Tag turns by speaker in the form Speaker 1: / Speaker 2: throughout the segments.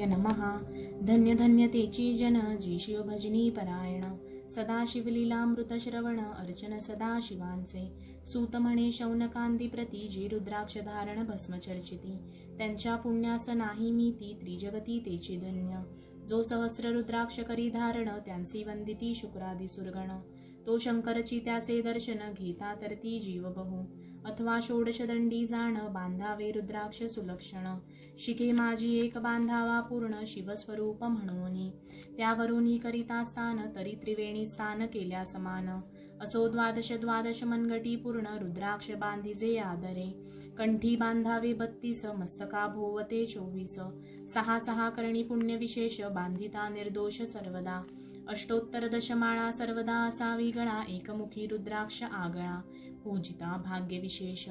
Speaker 1: शिवाय नमः। धन्य धन्य तेची जन जी शिव भजनी परायण। सदा शिवलीलामृत श्रवण अर्चन सदा शिवांचे। सूत म्हणे शौनकांदी प्रती जे रुद्राक्ष धारण भस्म चर्चिती त्यांच्या पुण्यास नाही मी ती त्रिजगती तेची धन्य। जो सहस्र रुद्राक्ष करी धारण त्यांसी वंदिती शुक्रादी सुरगण। तो शंकरची त्याचे दर्शन घेता तर ती जीव बहु अथवा षोडशदंडी जाण बांधावे रुद्राक्ष सुलक्षण. शिके माझी एक बांधावा पूर्ण शिवस्वरूप म्हणून. त्यावरून करिता स्थान तरी त्रिवेणी स्थान केल्या समान. असो द्वादश द्वादश मनगटी पूर्ण रुद्राक्ष बांधिजे आदरे. कंठी बांधावे बत्तीस मस्तका भोवते चोवीस. सहा सहा करणी पुण्यविशेष बांधिता निर्दोष सर्वदा. अष्टोत्तर दशमाळा सर्वदा असावी गणा एकमुखी रुद्राक्ष आगळा पूजिता भाग्य विशेष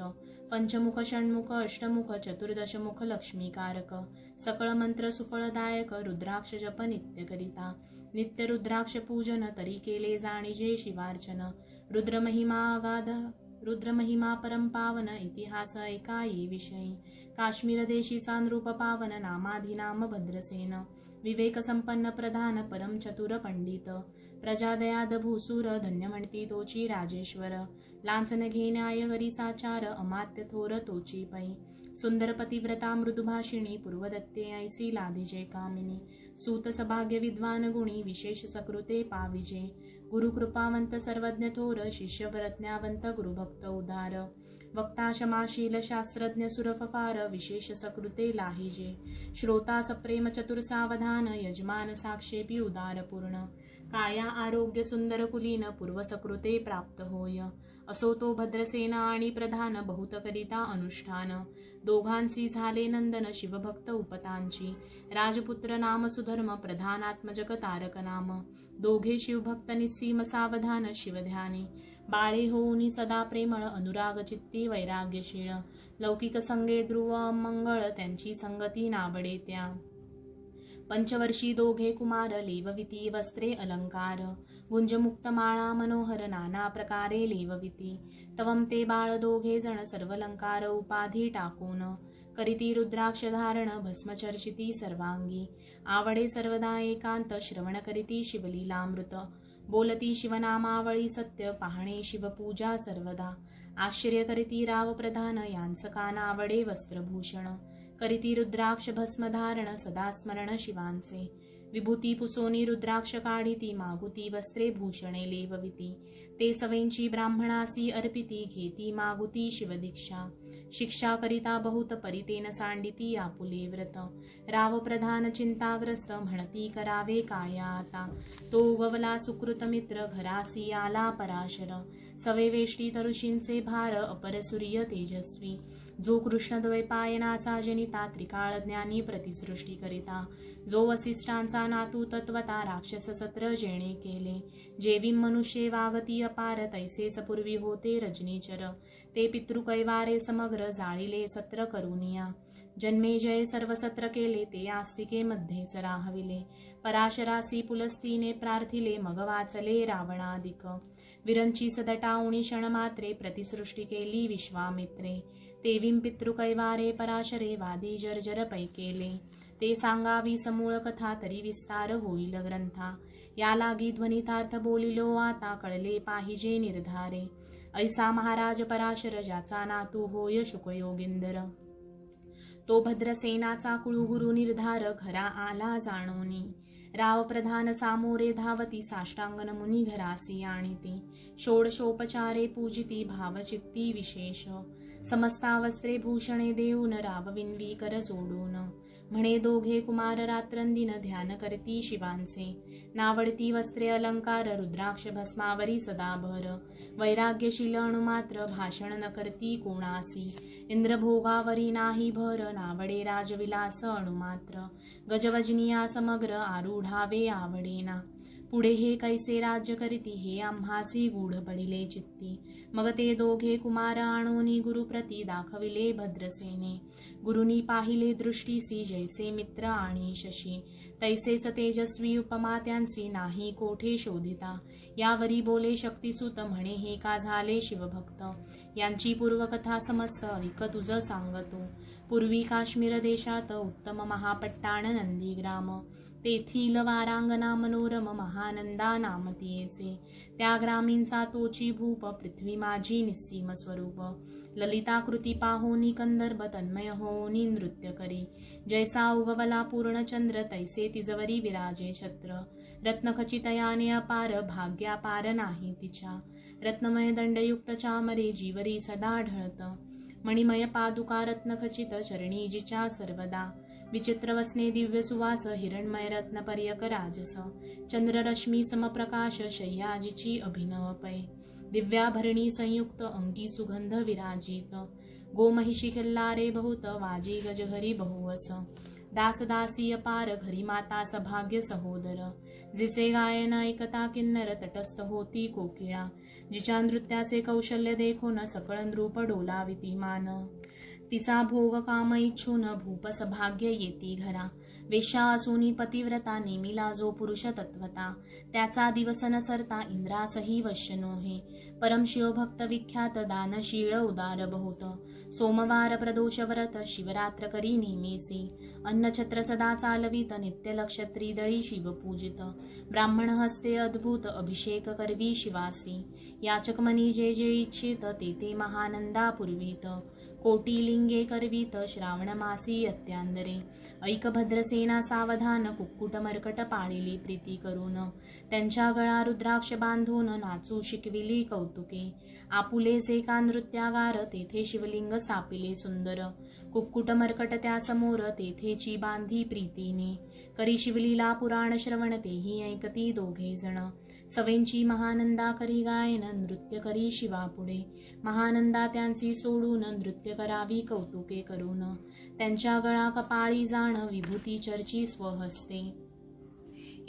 Speaker 1: पंचमुख षण्मुख अष्टमुख चतुर्दशमुख लक्ष्मीकारक. सकळ मंत्र सुफळदायक रुद्राक्ष जप नित्य करिता नित्य रुद्राक्ष पूजन तरी केले जाणीजे शिवार्चन. रुद्रमहिमा अगाध रुद्रमहिमा परम पावन इतिहास एकाई विषयी. काश्मीर देशी सानरूप पावन नामाधिनाम भद्रसेन. विवेक संपन्न प्रधान परम चतुर पंडित प्रजादयाद भूसूर धन्य म्हणती तोची राजेश्वर। लांचन घेण्याय वरी साचार अमात्य थोर तोची पै। सुंदर पतिव्रता मृदुभाषिणी पूर्वदत्ते ऐसी लाधिजे कामिनी। सूत सभाग्य विद्वान गुणी विशेष सकृते पाविजे। गुरुकृपावंत सर्वज्ञ थोर शिष्य प्रज्ञावंत गुरुभक्त उदार। वक्ता क्षमाशील शास्त्रज्ञ सुरफार विशेष सकृते लाहिजे। श्रोता सप्रेम चतुर सावधान यजमान साक्षेपी उदार पूर्ण काया आरोग्य सुंदर कुलीन पूर्वसकृते प्राप्त होय। असो तो भद्रसेना आणि प्रधान बहुत करिता अनुष्ठान। दोघांची झाले नंदन शिवभक्त उपतांची। राजपुत्र नाम सुधर्म प्रधानात्मजक तारक नाम दोघे शिवभक्त निस्सीम सावधान शिवध्यानी। बाळे होऊनी सदा प्रेमळ अनुराग चित्ती वैराग्यशीळ. लौकिक संगे ध्रुव मंगळ त्यांची संगती नावडे त्या. पंचवर्षी दोघे कुमार लेवविती वस्त्रे अलंकार. गुंजमुक्त माळा मनोहर नाना प्रकारे लेवविती. तवम ते बाळ दोघे जण सर्वलंकार उपाधी टाकून. करीती रुद्राक्ष धारण भस्मचर्चिती सर्वांगी. आवडे सर्वदा एकांत श्रवण करीती शिवलीलामृत. बोलती शिवनामावळी सत्य पाहणे शिवपूजा सर्वदा. आश्चर्य करीती राव प्रधान यांस कानावडे वस्त्रभूषण. करीती रुद्राक्ष भस्मधारण सदा स्मरण शिवांचे. विभूती पुसोनी रुद्राक्ष काढिती मागुती वस्त्रे भूषणे लेवविती. ते सवेंची ब्राह्मणासी अर्पिती घेती मागुती शिवदीक्षा. शिक्षा करिता बहुत परितेन सांडिती आपुले व्रत। राव प्रधान चिंताग्रस्त म्हणती करावे काय आता तो उगवला सुकृत मित्र घरासी आला पराशर। सवे वेष्टी तरुषींचे भार अपर सूर्य तेजस्वी। जो कृष्णद्वैपायनाचा जनिता त्रिकाळ ज्ञानी प्रतिसृष्टी करिता। जो वसिष्ठांचा नातू तत्वता राक्षस सत्र जेणे केले। जेवी मनुष्ये वागती अपार तैसेच पूर्वी होते रजनीचर। ते पितृकैवारे समग्र जाळीले सत्र करुनिया. जन्मे जय सर्व सत्र केले ते आस्तिके मध्ये सराहविले. पराशरासी पुलस्तीने प्रार्थिले मग वाचले रावणादिक. विरंची सदटावणी क्षणमात्रे प्रतिसृष्टी केली विश्वामित्रे. तेवीं पितृकैवारे पराशरे वादी जर्जर पैकेले ते सांगावी समूळ कथा तरी विस्तार होईल ग्रंथा. या लागी ध्वनितार्थ बोलिलो आता कळले पाहिजे निर्धारे. ऐसा महाराज पराशर ज्याचा नातू होय शुकयोगिंदर तो भद्रसेनाचा कुळुगुरु निर्धार खरा आला जाणोनी. राव प्रधान सामोरे धावती साष्टांगन मुनी घरासी आणिती. षोडशोपचारे पूजिती भावचित्ती विशेष. समस्ता वस्त्रे भूषणे देऊन रावविन्वी कर जोडून म्हणे दोघे कुमार रात्रंदिन ध्यान करती शिवांचे. नावडती वस्त्रे अलंकार रुद्राक्ष भस्मावरी सदाभर वैराग्यशील अणुमात्र भाषण न करती कोणासी. इंद्रभोगावरी नाही भर नावडे राजविलास अणुमात्र गजवजनिया समग्र आरूढावे आवडेना. पुढे हे कैसे राज्य करीती? हे आम्हासी गूढ पडिले चित्ती. मग ते दोघे कुमार आणोनी गुरुप्रती दाखविले भद्रसेने. गुरुनी पाहिले दृष्टीसी जैसे मित्र आणि शशी. तैसेच तेजस्वी उपमा त्यांची नाही कोठे शोधिता? यावरी बोले शक्तिसुत म्हणे हे का झाले शिवभक्त? यांची पूर्वकथा समस्त ऐक तुझ सांगतो. पूर्वी काश्मीर देशात उत्तम महापट्टाण नंदीग्राम. तेथील वारांगना मनोरम महानंदा नामतीयेचे त्या ग्रामींचा तोची भूप पृथ्वी माझी निस्सीम स्वरूप. ललिताकृती पाहोनी कंदर्भ तन्मय होनी नृत्य करी. जैसा उगवला पूर्णचंद्र तैसे तिजवरी विराजे छत्र. रत्नखचितयाने अपार भाग्यापार नाही तिच्या रत्नमय दंडयुक्त चामरे जीवरी सदा ढळत. मणिमय पादुका रत्नखचित चरणी जिच्या सर्वदा. विचित्र वसने दिव्य सुवास हिरणमय रत्न पर्यक राजस। चंद्ररश्मी समप्रकाश शय्याजीची अभिनव पै। दिव्याभरणी संयुक्त अंगी सुगंध विराजित। गोमहिषी खिल्लारे बहुत वाजी गजघरी बहुवस। दास दासी अपार घरी माता सभाग्य सहोदर। जिचे गायन ऐकता किन्नर तटस्थ होती कोकिळा। जिच्या नृत्याचे कौशल्य देखून सकळ नृप डोलाविती मान तिचा भोग काम इच्छून भूपस भाग्य येती घरा. वेशा असूनी पतिव्रता नेमिला जो पुरुष तत्वता त्याचा दिवस न सरता इंद्रासही वश्यनो नोहे. परमशिव भक्त विख्यात दानशीळ उदार बहुत. सोमवार प्रदोष व्रत शिवरात्र करी नेमेसी. अन्नछत्र सदा चालवित नित्य लक्ष त्रिदळी शिवपूजित ब्राह्मण हस्ते अद्भुत अभिषेक करवी शिवासी. याचक मनी जे जे इच्छित ते ते महानंदा पुरवीत. कोटिलिंगे करवीत श्रावण मासी अत्यांदरे ऐक भद्रसेना सावधान कुक्कुट मरकट पाळिली प्रीती करून त्यांच्या गळा रुद्राक्ष बांधून नाचू शिकविली कौतुके। आपुले जे का नृत्यागार तेथे शिवलिंग सापिले सुंदर। कुक्कुट मरकट त्यासमोर तेथेची बांधी प्रीतीने। करी शिवलीला पुराण श्रवण तेही ऐकती दोघे जण सवेंची महानंदा करी गायन नृत्य करी शिवापुढे महानंदा त्यांची सोडून नृत्य करावी कौतुके करून. त्यांच्या गळा कपाळी जाण विभूती चर्ची स्वहस्ते.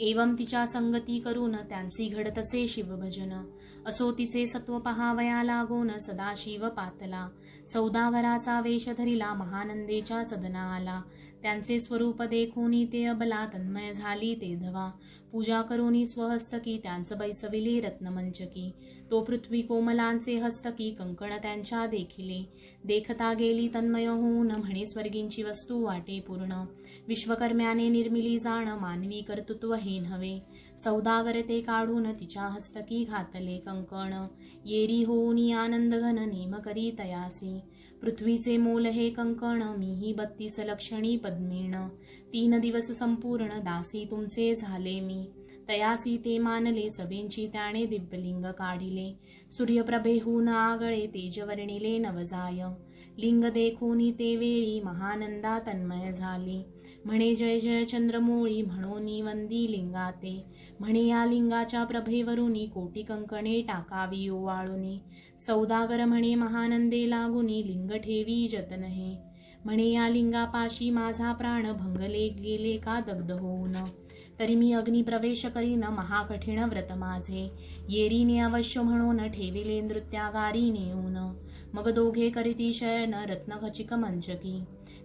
Speaker 1: एवं तिच्या संगती करून त्यांची घडतसे शिवभजन. असो तिचे सत्व पहावया लागून सदाशिव पातला. सौदागराचा वेश धरिला महानंदेच्या सदना आला त्यांचे स्वरूप देखोनी ते अबला तन्मय झाली ते धवा. पूजा करोनी स्वहस्तकी त्यांचं बैसविली रत्नमंचकी. तो पृथ्वी कोमलांचे हस्तकी कंकण त्यांच्या देखिले. देखता गेली तन्मय होऊन म्हणे स्वर्गींची वस्तू वाटे पूर्ण. विश्वकर्म्याने निर्मिली जाण मानवी कर्तृत्व हे नव्हे. सौदागर ते काढून तिच्या हस्तकी घातले कंकण. येरी होऊनी आनंद घन नेम करी तयासी. पृथ्वीचे मोल हे कंकण मीही बत्तीस लक्षणी पद्मीण. तीन दिवस संपूर्ण दासी तुमचे झाले मी. तयासी ते मानले सवेंची त्याने दिव्यलिंग काढिले. सूर्यप्रभेहून आगळे तेजवर्णिले नवजाय. लिंग देखूनी ते वेळी महानंदा तन्मय झाली. म्हणे जय जय चंद्रमोळी म्हणोनी वंदी लिंगाते. म्हणे या लिंगाच्या प्रभेवरुनी कोटी कंकणे टाकावी ओवाळुनी. सौदागर म्हणे महानंदे लागुनी लिंग ठेवी जतन हे म्हणे या लिंगापाशी माझा प्राण भंगले गेले का दग्ध होऊन. तरी मी अग्निप्रवेश करीन महाकठीण व्रत माझे. येरीने अवश्य म्हणून ठेविले नृत्यागारी नेऊन मग दोघे करीती शयन रत्नखचिक मंचकी.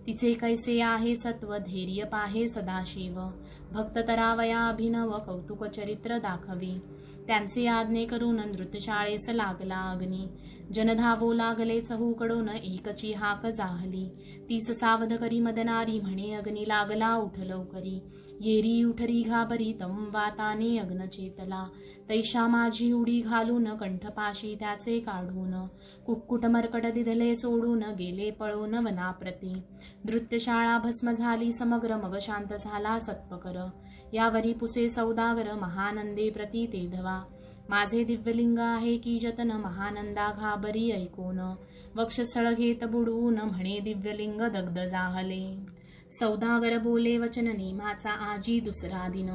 Speaker 1: तिचे कैसे आहे सत्व धैर्य पाहे सदाशिव. भक्त तरावया अभिनव कौतुक चरित्र दाखवी. त्यांचे आज्ञे करून नृत्यशाळेस लागला अग्नी. जनधावो लागले चहूकडून एकची हाक जाहली. तीस सावध करी मदनारी म्हणे अग्नी लागला उठ लवकरी. येरी उठरी घाबरी तम वाताने अग्नचेतला. तैशा माझी उडी घालून कंठपाशी त्याचे काढून. कुक्कुट मरकट दिधले सोडून गेले पळून वनाप्रती. नृत्यशाळा भस्म झाली समग्र मग शांत झाला सत्पकर. यावरी पुसे सौदागर महानंदे प्रती ते धवा. माझे दिव्यलिंग आहे की जतन महानंदा घाबरी ऐकून. वक्षस्थळ घेत बुडवून म्हणे दिव्यलिंग दग्ध जाहले. सौदागर बोले वचन नेमाचा आजी दुसरा दिन.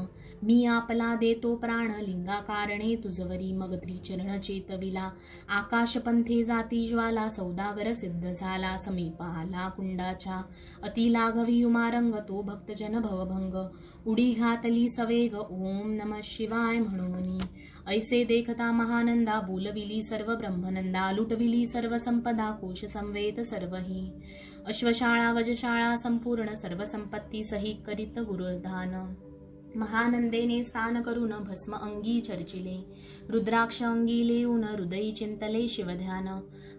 Speaker 1: मी आपला देतो प्राण लिंगा कारणे तुझवरी मग त्रिचरण चेतविला आकाश पंथे जाती ज्वाला सौदागर सिद्ध झाला. समीप आला कुंडाच्या अति लाघवी उमारंग तो भक्तजन भवभंग. उडी घातली सवेग ओम नम शिवाय म्हणून. ऐसे देखता महानंदा बोलविली सर्व ब्रह्मनंदा लुटविली सर्व संपदा कोश संवेद सर्वही. अश्वशाळा गजशाळा संपूर्ण सर्व संपत्ती सही करीत गुरुधान महानंदेने स्थान करून भस्म अंगी चर्चिले. रुद्राक्ष अंगी लेऊन हृदयी चिंतले शिवध्यान.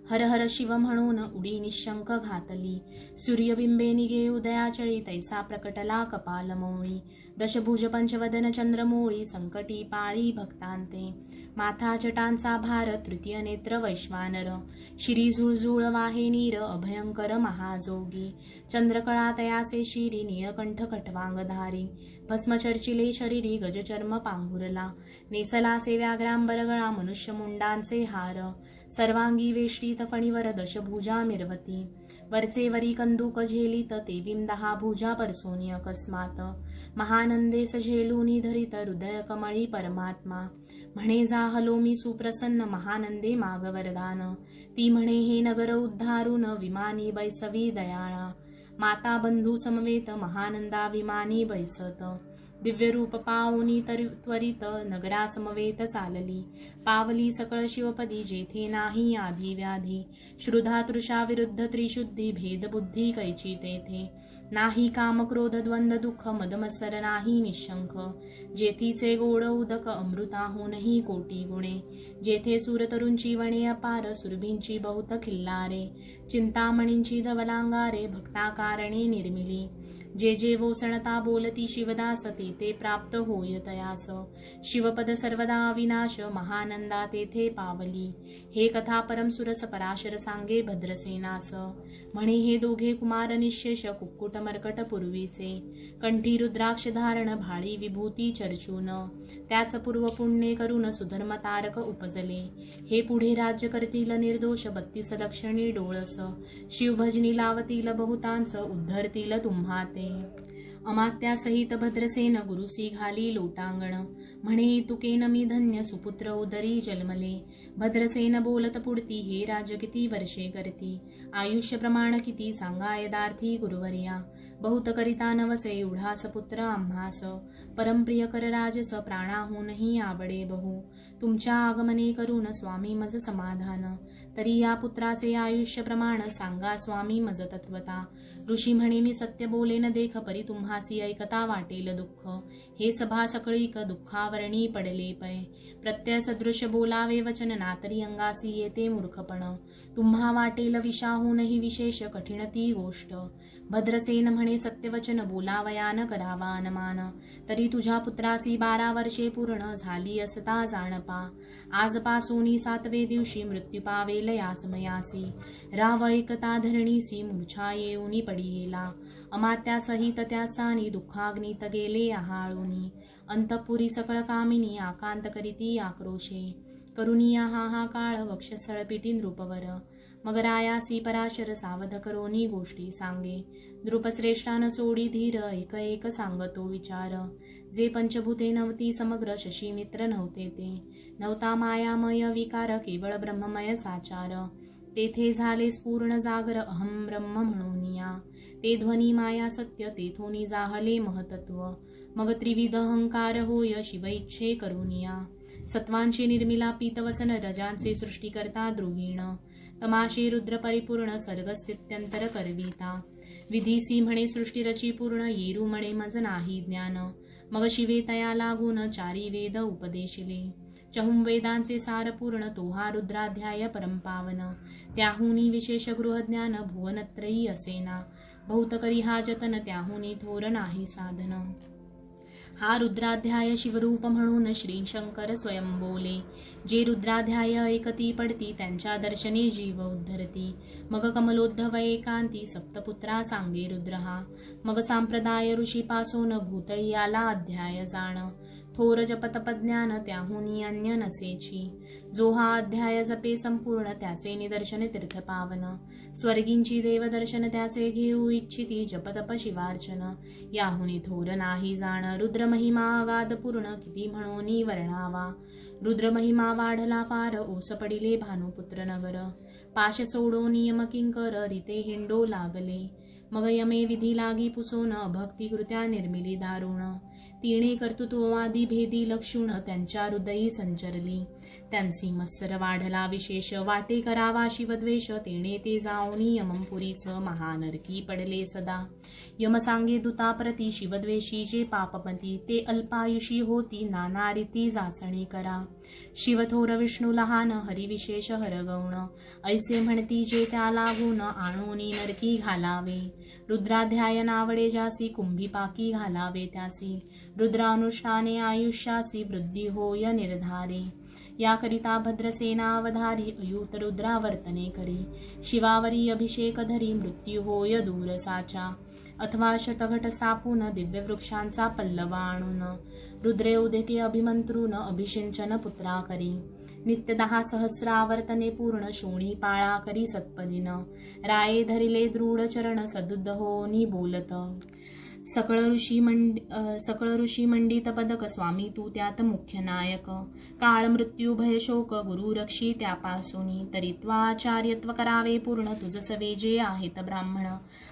Speaker 1: हर हर शिव म्हणून उडी निशंक घातली. सूर्यबिंबे निघे उदयाचळी तैसा प्रकटला कपाल मोळी दशभुज पंचवदन चंद्रमोळी संकटी पाळी भक्तांते. माथा जटांचा भार तृतीय नेत्र वैश्वानर. श्री झुळझुळ वाहे नीर अभयंकर महाजोगी. चंद्रकळा तयाचे शिरी निळकंठ कटवांगधारी. भस्मचर्चिले शरीरी गजचर्म पांघुरला नेसलासे व्याघ्रांबरगळा मनुष्यमुंडांचे हार. सर्वांगी वेष्टीत फणीवर दशभुजा मिरवती. वरचे वरी कंदुक झेलित तेवीम दहा भुजा परसोनी अकस्मात. महानंदेस झेलूनी धरित हृदय कमळी परमात्मा. म्हणे जा हलो मी सुप्रसन्न महानंदे माग वरदान. ती म्हणे हे नगर उद्धारून विमानी बैसवी दयाळा. माता बंधू समवेत महानंदा विमानी बैसत. दिव्य रूप पाहुनी त्वरित नगरा समवेत चालली. पावली सकळ शिवपदी जेथे नाही आधी व्याधी. श्रुधा तृषा विरुद्ध त्रिशुद्धी भेदबुद्धी कैची तेथे. नाही काम क्रोध द्वंद दुःख मदमसर नाही निशंख जेथीचे गोड उदक अमृताहूनही कोटी गुणे. जेथे सुरतरुंची वणे अपार सुरभींची बहुत खिल्लारे. चिंतामणींची धवलांगारे भक्ताकारणे निर्मिली. जे जे वोसणता बोलती शिवदास ते ते प्राप्त होय तयास. शिवपद सर्वदा विनाश महानंदा तेथे पावली. हे कथा परम सुरस पराशर सांगे भद्रसेनास. म्हणे हे दोघे कुमार निशेष कुक्कुट मर्कट पूर्वीचे. कंठी रुद्राक्ष धारण भाळी विभूती चर्चून. त्याच पूर्व पुण्ये करून सुधर्म तारक उपजले. हे पुढे राज्य करतील निर्दोष बत्तीस लक्षणी डोळस. शिवभजनी लावतील बहुतांस उद्धरतील तुम्हा ते अमात्यासहित भद्रसेन गुरुसी घाली लोटांगण. म्हणे तुकेन मी धन्य सुपुत्र उदरी जन्मले भद्रसेन बोलत पुढती हे राज किती वर्षे करती? आयुष्य प्रमाण किती सांगा यदार्थी गुरुवर्या? बहुत करिता नवसे उढास पुत्र आम्हास. परमप्रिय कर राजस प्राणाहूनही आवडे बहु. तुमच्या आगमने करून स्वामी मज समाधान. तरी या पुत्राचे आयुष्य प्रमाण सांगा स्वामी मज तत्वता. ऋषी म्हणे मी सत्य बोलेन देख परी तुम्हासी ऐकता वाटेल दुःख. हे सभा सकळीक दुःखावरणी पडले पै प्रत्यय सदृश बोलावे वचन नातरी अंगासी येते मूर्खपण. तुम्हा वाटेल विषाहूनही विशेष कठीण ती गोष्ट. भद्रसेन म्हणे सत्यवचन बोलावयान करावा अनमान तरी तुझ्या पुत्रासी बारा वर्षे पूर्ण झाली असता जाणपा. आजपासून सातवे दिवशी मृत्यू पावेल यासमयासी. राव एकता धरणीसी मूर्छा येऊनी पडियेला. अमात्यासहित त्या स्थानी दुःखाग्नीत गेले आहाळूनी. अंतपुरी सकळ कामिनी आकांत करीती आक्रोशे. करुनिया हा हा काळ वक्षस्थळपिटी नृपवर मग रायासी पराशर सावध करोनी गोष्टी सांगे. नृपश्रेष्ठान सोडी धीर एक एक सांगतो विचार. जे पंचभूते नव्हती समग्र शशी मित्र नव्हते ते. नव्हता मायामय विकार केवळ ब्रह्ममय साचार. तेथे झाले स्पूर्ण जागर अहम ब्रह्म म्हणून या. ते ध्वनी माया सत्य तेथोनी जाहले महतत्व. मग त्रिविध अहंकार होय शिव इच्छे करुनिया सत्वांचे निर्मिला पीतवसन रजांचे सृष्टीकर्ता द्रुहीण. तमाशी रुद्र परिपूर्ण सर्गस्थित्यंतर करविता विधीसी म्हणे सृष्टीरची पूर्ण येरू म्हणे मज नाही ज्ञान। मग शिवे तया लागून चारी वेद उपदेशिले। चहुं वेदांचे सार पूर्ण तोहा रुद्राध्याय परमपावन। त्याहुनी विशेष गृहज्ञान भुवनत्रयी असेना। बहुत करी हा जतन त्याहुनी थोर नाही साधन। हा रुद्राध्याय शिवरूप म्हणून श्री शंकर स्वयं बोले जे रुद्राध्याय ऐकती पडती त्यांच्या दर्शने जीव उद्धरती. मग कमलोद्धव एकांती सप्तपुत्रा सांगे रुद्रहा. मग सांप्रदाय ऋषीपासून भूतळी आला अध्याय जाण. थोर जपतपज्ञान त्याहुनी अन्य नसेची. जो हा अध्याय जपे संपूर्ण त्याचे निदर्शन तीर्थ पावन स्वर्गींची देवदर्शन त्याचे घेऊ इच्छिती जपतप शिवार्चन. याहुनी थोर नाही जाण रुद्र महिमा अगाध पूर्ण किती म्हणून वर्णावा. रुद्रमहिमा वाढला फार ओस पडिले भानुपुत्र नगर पाश सोडो नियम किंकर रिते हिंडो लागले मग यमे विधी लागी पुसोन भक्तिकृत्या निर्मिली दारुण तिणे कर्तृत्ववादी भेदी लक्षुण त्यांच्या हृदयी संचरली त्यांसी मत्सर वाढला विशेष वाटे करावा शिवद्वेष तेणे ते जाऊनी यमपुरीस महानरकी पडले सदा. यम सांगे दुताप्रती शिवद्वेषी जे पापमती ते अल्पायुषी होती नाना रीती जाचणी करा. शिवथोर विष्णू लहान हरिविशेष हरगौण ऐसे म्हणती जे त्या लागून आणोनी नरकी घालावे. रुद्राध्याय नावडे जासी कुंभी पाकी घालावे त्यासी. रुद्रानुष्ठाने आयुष्यासी वृद्धी होय निर्धारे. याकरिता भद्रसेनावधारी अयूत रुद्रावर्तने करी. शिवावरी अभिषेक धरी मृत्यू होय दूर साचा. अथवा शतघट स्थापून दिव्य वृक्षांचा पल्लवा आणून. रुद्रे उदेके अभिमंत्रून अभिषिंचन पुत्रा करी. नित्य दहा सहस्रावर्तने पूर्ण शोणी पाळा करी सत्पदिन. राये धरिले दृढ चरण सदुद्ध होनी बोलत. सकळ ऋषी मंड सकळ ऋषी मंडित पदक स्वामी तू त्यात मुख्य नायक. काळ मृत्यू भय शोक गुरु रक्षी त्यापासून. आचार्यत्व करावे पूर्ण तुझ सवे जे आहेत ब्राह्मण.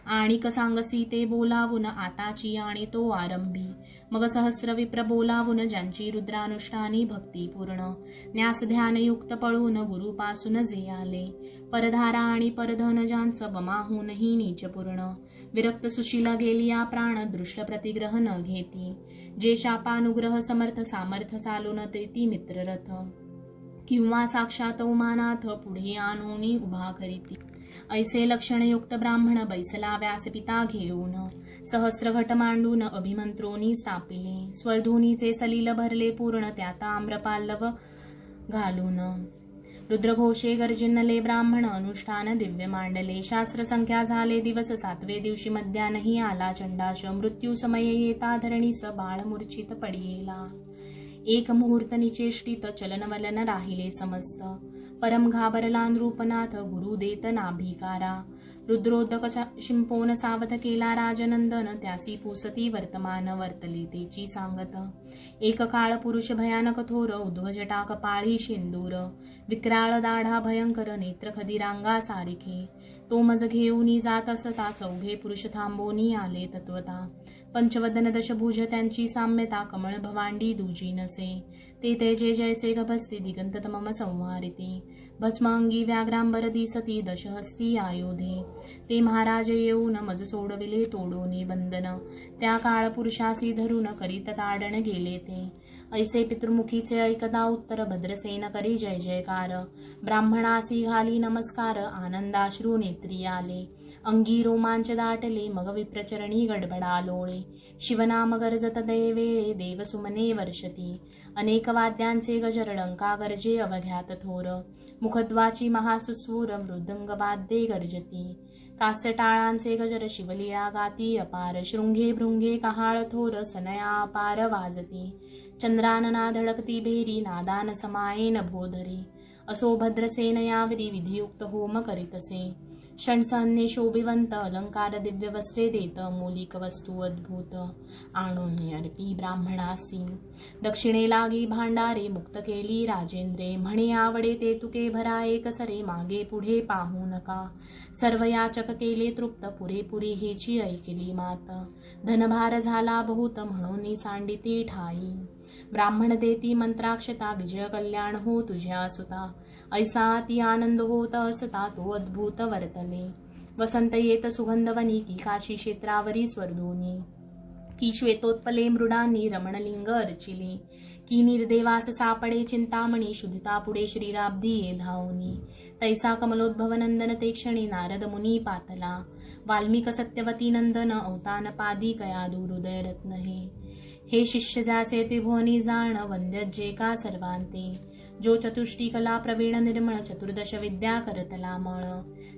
Speaker 1: आणि सांगसी ते बोलावून आताची आणि तो आरंभी. मग सहस्र विप्र बोलावून ज्यांची रुद्रानुष्ठानी भक्ती पूर्ण. न्यास ध्यानयुक्त पळून गुरुपासून जे आले. परधारा आणि परधन ज्यांचं बमाहूनही नीच पूर्ण. विरक्त सुशीला गेली या प्राण दृष्ट प्रतिग्रह न घेती. जे शापानुग्रह समर्थ सामर्थ्य चालून ते ती मित्ररथ. किंवा साक्षात उमानाथ पुढे आणूनी उभा करीती. ऐसे लक्षणयुक्त ब्राह्मण बैसला व्यासपिता घेऊन. सहस्र घट मांडून अभिमंत्रोनी स्थापिले स्वर्धुनीचे सलील भरले पूर्ण त्यात आम्रपाल्लव घालून. रुद्रघोषे गर्जिनले ब्राह्मण अनुष्ठान दिव्य मांडले शास्त्र संख्या झाले दिवस सातवे दिवशी मध्यानही आला चंडाश। मृत्यू समये येता धरणीस बाळ मूर्छित पडियेला। एक मुहूर्त निचेष्टित चलनवलन राहिले समस्त। परम घाबरला नृपनाथ गुरु देत नाभिकारा। रुद्रोदक शिंपोन सावध केला राजनंदन त्यासी पुसती वर्तमान वर्तले तेची सांगत एक काळ पुरुष भयानक थोर उध्वजटा कपाळी शेंदूर विक्राळ दाढा भयंकर नेत्र खदिरांगा सारिखे तो मज घेऊनी जात असता चौघे पुरुष थांबोनी आले तत्वता पंचवदन दशभुज त्यांची साम्यता कमळ भवांडी दुजी नसे. ते तेजे जैसे गभस्ते दिगंत मम संहारिते भस्मांगी व्याघ्रांबर दिसती दशहस्ती आयोधे. ते महाराज येऊन मज सोडविले तोडोनी बंधन त्या काळ पुरुषासी धरून करीत ताडण गेले ते. ऐसे पितृमुखीचे ऐकदा उत्तर भद्रसेन करी जय जयकार. ब्राह्मणासी घाली नमस्कार आनंदाश्रू नेत्री आले. अंगी रोमांच दाटले मग विप्रचरणी गडबडा लोळे. शिवनाम गरजत देवेळे देवसुमने वर्षती. अनेक वाद्यांचे गजर डंका गरजे अवघ्यात थोर. मुखद्वाची महासुसूर मृदंग वाद्ये गर्जती. कास्यटाळांचे गजर शिवलीळा गाती अपार. शृंगे भृंगे कहाळ थोर सनया अपार वाजती. चंद्रानना धडकती भेरी नादान समायेन भोधरी. असो भद्रसेनयावरी विधियुक्त होम करीतसे. षणसहन्ये शोभिवंत अलंकार दिव्य वस्त्रे देत मौलिक वस्तू अद्भुत आणून अर्पी ब्राह्मणासी। दक्षिणे लागी भांडारे मुक्त केली राजेंद्रे म्हणे आवडे ते तुके भरा एक सरे मागे पुढे पाहू नका। सर्व याचक केले तृप्त पुरेपुरी हेची ऐकली मात। धनभार झाला बहुत म्हणून सांडिती ठाई। ब्राह्मण देती मंत्राक्षता विजय कल्याण हो तुझ्या सुता। ऐसा ती आनंद होत असता तो अद्भुत वर्तले वसंत येत सुगंधवनी की काशी क्षेत्रावरी स्वर्दोनी. की श्वेतोत्पले मृडांनी रमणलिंग अर्चिले. की निर्देवास सापडे चिंतामणी शुद्धता पुढे श्रीराब्दी ये धावनी तैसा कमलोद्भव नंदन ते क्षणी नारद मुनी पातला. वाल्मिक सत्यवती नंदन अवतान पादी कया दुरुदय रत्न हे हे शिष्य जाचे त्रिभुवनी जाण वंद्य जे का सर्वांते जो चतुष्टी कला प्रवीण निर्मळ चतुर्दश विद्या करतला मळ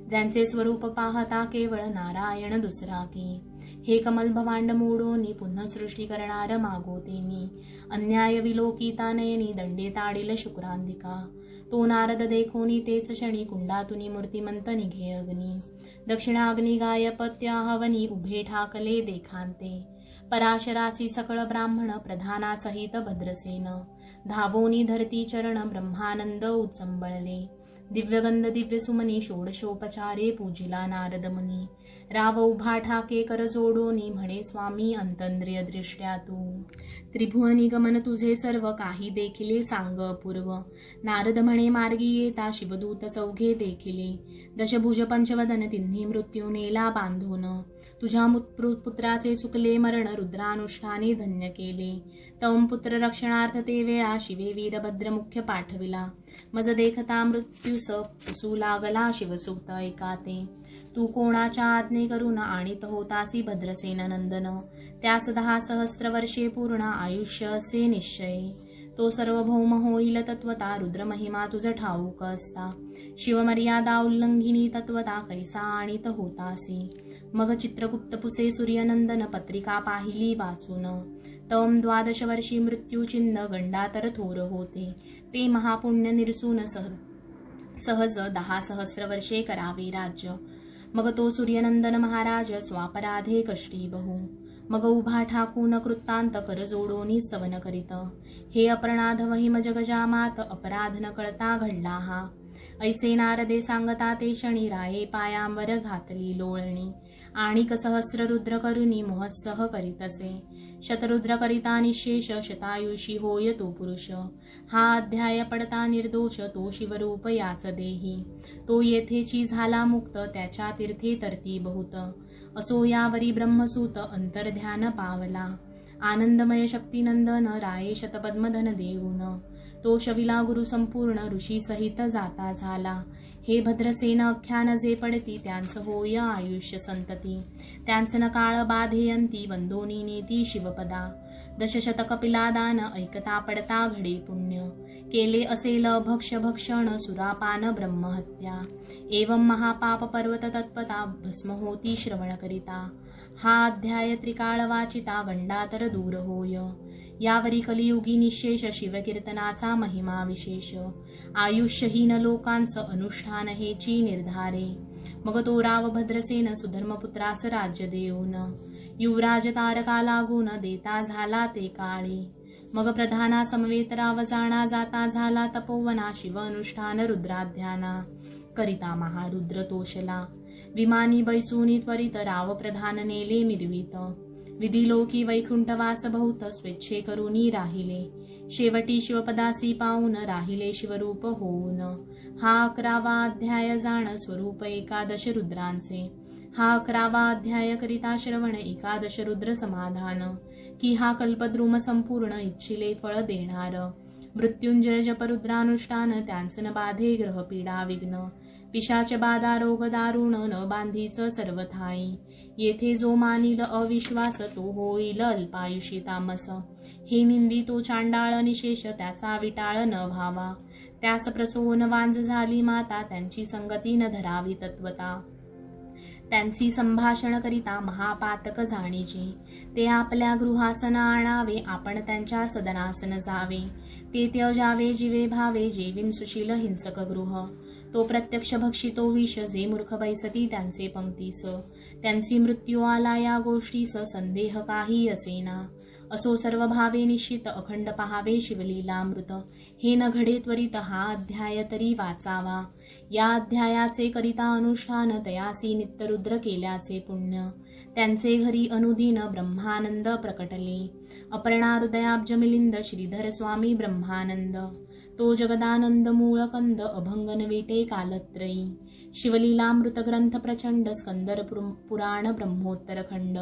Speaker 1: ज्यांचे स्वरूप पाहता केवळ नारायण दुसरा की. हे कमल भवांड मोडोनी पुन्हा सृष्टी करणार मागोतेनी अन्याय विलोकिता नयनी दंडे ताडील शुक्रांतिका. तो नारद देखोनी तेच क्षणी कुंडातुनी मूर्तिमंत निघे अग्नी. दक्षिणाग्नी गायपत्या हवनी उभे ठाकले देखांते. पराशरासी सकळ ब्राह्मण प्रधानासहित भद्रसेन. धावोनी धरती चरण ब्रह्मानंद उचंबळले. दिव्यगंध दिव्य सुमनी षोडशोपचारे पूजिला नारद मुनी. राव उभा ठाके कर जोडोनी म्हणे स्वामी अंतंद्रिय दृष्ट्या तू. त्रिभुवनी गमन तुझे सर्व काही देखिले सांग पूर्व नारद म्हणे मार्गी येता शिवदूत चौघे देखिले. दशभुज पंचवदन तिन्ही मृत्यू नेला बांधून. तुझ्या मुत्पृ- पुत्राचे चुकले मरण रुद्रानुष्ठाने धन्य केले. तम पुत्र रक्षणार्थ ते वेळा शिवे वीरभद्र मुख्य पाठविला. मज देखता मृत्यू पुसू लागला शिवसुक्त ऐकाते तू कोणाच्या आज्ञे करून आणीत होतासी भद्रसेन नंदन. त्यास दहा सहस्र वर्षे पूर्ण आयुष्य असे निश्चय. तो सर्वभौम होईल तत्वता रुद्रमहिमा तुझ ठाऊक असता. शिवमर्यादा उल्लंघिनी तत्वता कैसा आणीत होतासी? मग चित्रगुप्त पुसे सूर्यनंदन पत्रिका पाहिली वाचून. तम द्वादश वर्षी मृत्यूचिन्ह गंडातर थोर होते. ते महापुण्य निरसून सह सहज दहा सहस्र वर्षे करावे राज्य. मग तो सूर्यनंदन महाराज स्वापराधे कष्टी बहु. मग उभा ठाकून कृत्तांत कर जोडोनी स्तवन करीत. हे अपराध वहिम जगजामात अपराध न कळता घडला हा. ऐसे नारदे सांगता ते क्षणी राये पायांवर घातली लोळणी. आणिक सहस्ररुद्र करुनी मोहत्सह करीतसे. शतरुद्र करिता निशेष शतायुषी होय तो पुरुष. हा अध्याय पडता निर्दोष तो शिवरूप याच देही. तो येथेची झाला मुक्त त्याच्या तीर्थे तरती बहुत. असो यावरी ब्रह्मसूत अंतर्ध्यान पावला. आनंदमय शक्तिनंदन राये शतपद्मधन देऊन. तो शविला गुरु संपूर्ण ऋषी सहित जाता झाला. हे भद्रसेन अख्यान जे पडती त्यांचं होय आयुष्य संतती. त्यांचं न काळ बाधेयंती बंदोनी नेती शिवपदा. दशशत कपिलादान ऐकता पडता घडे पुण्य. केले असेल भक्ष भक्षण सुरापान ब्रह्महत्या. एवं महापाप पर्वत तत्पता भस्म होती श्रवण करिता. हा अध्याय त्रिकाळ वाचिता गंडातर दूर होय. यावरी कलियुगी निशेष शिवकीर्तनाचा महिमा विशेष. आयुष्यहीन लोकांचं अनुष्ठान हेची निर्धारे. मग तो राव भद्रसेन सुधर्मपुत्रास राज्य देऊन. युवराज तारका लागून देता झाला ते काळी. मग प्रधाना समवेत राव जाणा जाता झाला तपोवना शिव अनुष्ठान रुद्राध्याना. करिता महारुद्र तोषला. विमानी बैसूनी त्वरित राव प्रधान नेले मिरवीत. विधिलोकी वैकुंठवास बहुत स्वेच्छे करुनी राहिले. शेवटी शिवपदासी पाहून राहिले शिवरूप होऊन. हा अकरावा अध्याय जाण स्वरूप एकादश रुद्रांचे. हा अकरावा अध्याय करिता श्रवण एकादश रुद्र समाधान. की हा कल्पद्रुम संपूर्ण इच्छिले फळ देणार. मृत्युंजय जपरुद्रानुष्ठान त्यांचं न बाधे ग्रह पीडा विघ्न. पिशाच बाधा रोग दारुण न बांधीच सर्वथाई. येथे जो मानिल अविश्वास तो होईल अल्पायुषी तामस. हे निंदी तो चांडाळ निशेष त्याचा विटाळ न व्हावा. त्यास प्रसोन वांज झाली माता त्यांची संगती न धरावी तत्वता. त्यांची संभाषण करिता महापातक जाणीचे ते आपल्या गृहासन आणावे आपण त्यांच्या सदनासन जावे. ते त्यजावे जिवे भावे जेविम सुशील हिंसक गृह. तो प्रत्यक्ष भक्षितो विष जे मूर्ख बैसती त्यांचे पंक्तीस त्यांची मृत्यू आला या गोष्टीस संदेह काही असेना. असो सर्व भावे निश्चित अखंड पहावे शिवलीलामृत हे न घडे त्वरित हा अध्याय तरी वाचावा. या अध्यायाचे करिता अनुष्ठान तयासी नित्यरुद्र केल्याचे पुण्य. त्यांचे घरी अनुदिन ब्रह्मानंद प्रकटले. अपर्णा हृदयाब्ज मिलिंद श्रीधर स्वामी ब्रह्मानंद. तो जगदानंद मूळ कंद अभंगन विटे कालत्रयी शिवलीलामृत ग्रंथ प्रचंड स्कंदर पुराण ब्रह्मोत्तर खंड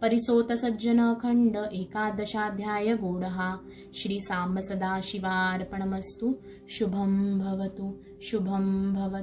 Speaker 1: परिसोत सज्जन अखंड एकादशाध्याय गोडहा। श्री साम सदा शिवार्पणमस्तु शुभं भवतु। शुभं भवतु।